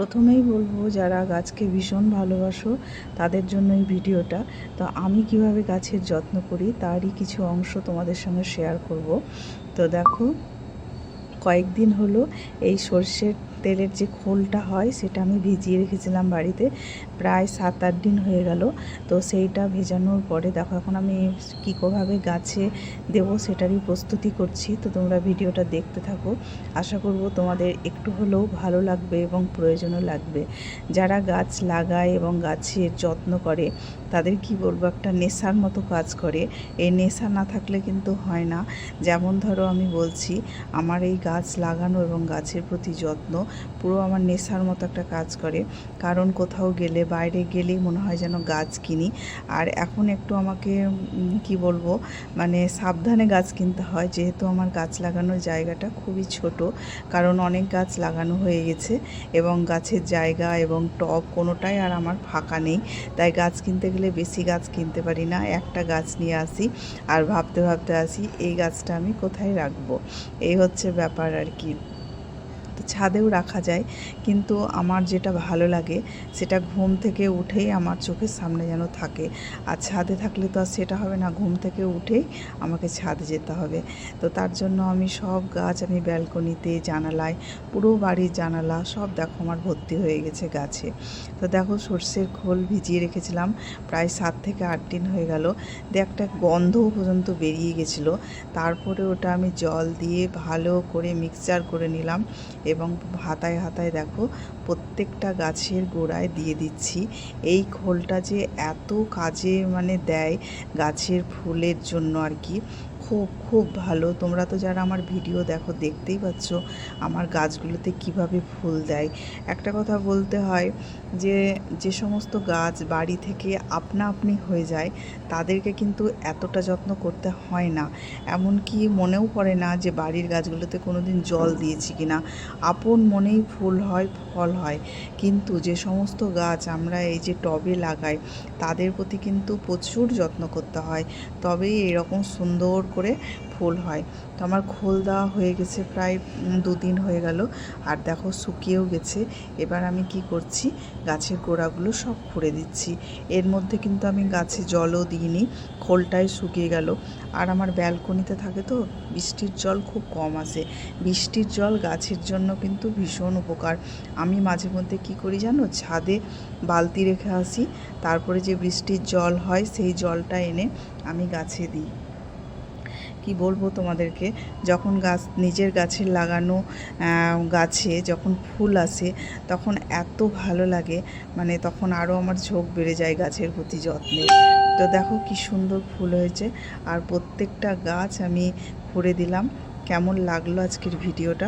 প্রথমেই বলব, যারা গাছকে ভীষণ ভালোবাসো, তাদের জন্য এই ভিডিওটা। তো আমি কীভাবে গাছের যত্ন করি, তারই কিছু অংশ তোমাদের সঙ্গে শেয়ার করব। তো দেখো, কয়েকদিন হলো এই সর্ষের তেলের যে খোলটা হয়, সেটা আমি ভিজিয়ে রেখেছিলাম বাড়িতে। প্রায় সাত আট দিন হয়ে গেল। তো সেইটা ভেজানোর পরে দেখো, এখন আমি কী কোভাবে গাছে দেবো সেটারই প্রস্তুতি করছি। তো তোমরা ভিডিওটা দেখতে থাকো। আশা করব তোমাদের একটু হলেও ভালো লাগবে এবং প্রয়োজনও লাগবে। যারা গাছ লাগায় এবং গাছের যত্ন করে, তাদের কি বলব, একটা নেশার মতো কাজ করে। এই নেশা না থাকলে কিন্তু হয় না। যেমন ধরো আমি বলছি, আমার এই গাছ লাগানো এবং গাছের প্রতি যত্ন পুরো আমার নেশার মতো একটা কাজ করে। কারণ কোথাও গেলে, বাইরে গেলেই মনে হয় যেন গাছ কিনি। আর এখন একটু আমাকে কি বলব মানে সাবধানে গাছ কিনতে হয়। যেহেতু আমার গাছ লাগানোর জায়গাটা খুবই ছোট, কারণ অনেক গাছ লাগানো হয়ে গেছে এবং গাছের জায়গা এবং টব কোনোটাই আর আমার ফাঁকা নেই। তাই গাছ কিনতে গেলে বেশি গাছ কিনতে পারি না। একটা গাছ নিয়ে আসি আর ভাবতে ভাবতে আসি, এই গাছটা আমি কোথায় রাখব? এই হচ্ছে ব্যাপার আর কি। ছাদেও রাখা যায়, কিন্তু আমার যেটা ভালো লাগে সেটা ঘুম থেকে উঠেই আমার চোখের সামনে যেন থাকে। আর ছাদে থাকলে তো আর সেটা হবে না, ঘুম থেকে উঠেই আমাকে ছাদে যেতে হবে। তো তার জন্য আমি সব গাছ আমি ব্যালকনিতে, জানালায়, পুরো বাড়ির জানালা সব দেখো আমার ভর্তি হয়ে গেছে গাছে। তো দেখো সর্ষের খোল ভিজিয়ে রেখেছিলাম, প্রায় সাত থেকে আট দিন হয়ে গেল। দিয়ে একটা গন্ধ পর্যন্ত বেরিয়ে গেছিল। তারপরে ওটা আমি জল দিয়ে ভালো করে মিক্সচার করে নিলাম। এবং হাতায় হাতায় দেখো প্রত্যেকটা গাছের গোড়ায় দিয়ে দিচ্ছি। এই খোলটা যে এত কাজে মানে দেয় গাছের ফুলের জন্য আর কি। খুব খুব ভালো। তোমরা তো যারা আমার ভিডিও দেখো, দেখতেই পাচ্ছ আমার গাছগুলোতে কীভাবে ফুল দেয়। একটা কথা বলতে হয় যে যে সমস্ত গাছ বাড়ি থেকে আপনা আপনি হয়ে যায়, তাদেরকে কিন্তু এতটা যত্ন করতে হয় না। এমনকি মনেও পড়ে না যে, বাড়ির গাছগুলোতে কোনো দিন জল দিয়েছি কি না আপন মনেই ফুল হয়, ফল হয়। কিন্তু যে সমস্ত গাছ আমরা এই যে টবে লাগাই, তাদের প্রতি কিন্তু প্রচুর যত্ন করতে হয়। তবেই এরকম সুন্দর করে ফুল হয়। তো আমার খোল দেওয়া হয়ে গেছে প্রায় দুদিন হয়ে গেল। আর দেখো শুকিয়েও গেছে। এবার আমি কি করছি? গাছের গোড়াগুলো সব খুঁড়ে দিচ্ছি। এর মধ্যে কিন্তু আমি গাছে জলও দিইনি। খোলটাই শুকিয়ে গেল। আর আমার ব্যালকনিতে থাকে তো, বৃষ্টির জল খুব কম আসে বৃষ্টির জল গাছের জন্য কিন্তু ভীষণ উপকার। আমি মাঝে মধ্যে কি করি জানো? ছাদে বালতি রেখে আসি। তারপরে যে বৃষ্টির জল হয়, সেই জলটা এনে আমি গাছে দিই। কি বলব তোমাদেরকে? যখন গাছ, নিজের গাছের লাগানো গাছে যখন ফুল আসে, তখন এত ভালো লাগে। মানে তখন আরও আমার ঝোঁক বেড়ে যায় গাছের প্রতি যত্নে। তো দেখো কি সুন্দর ফুল হয়েছে। আর প্রত্যেকটা গাছ আমি করে দিলাম। কেমন লাগল আজকের ভিডিওটা?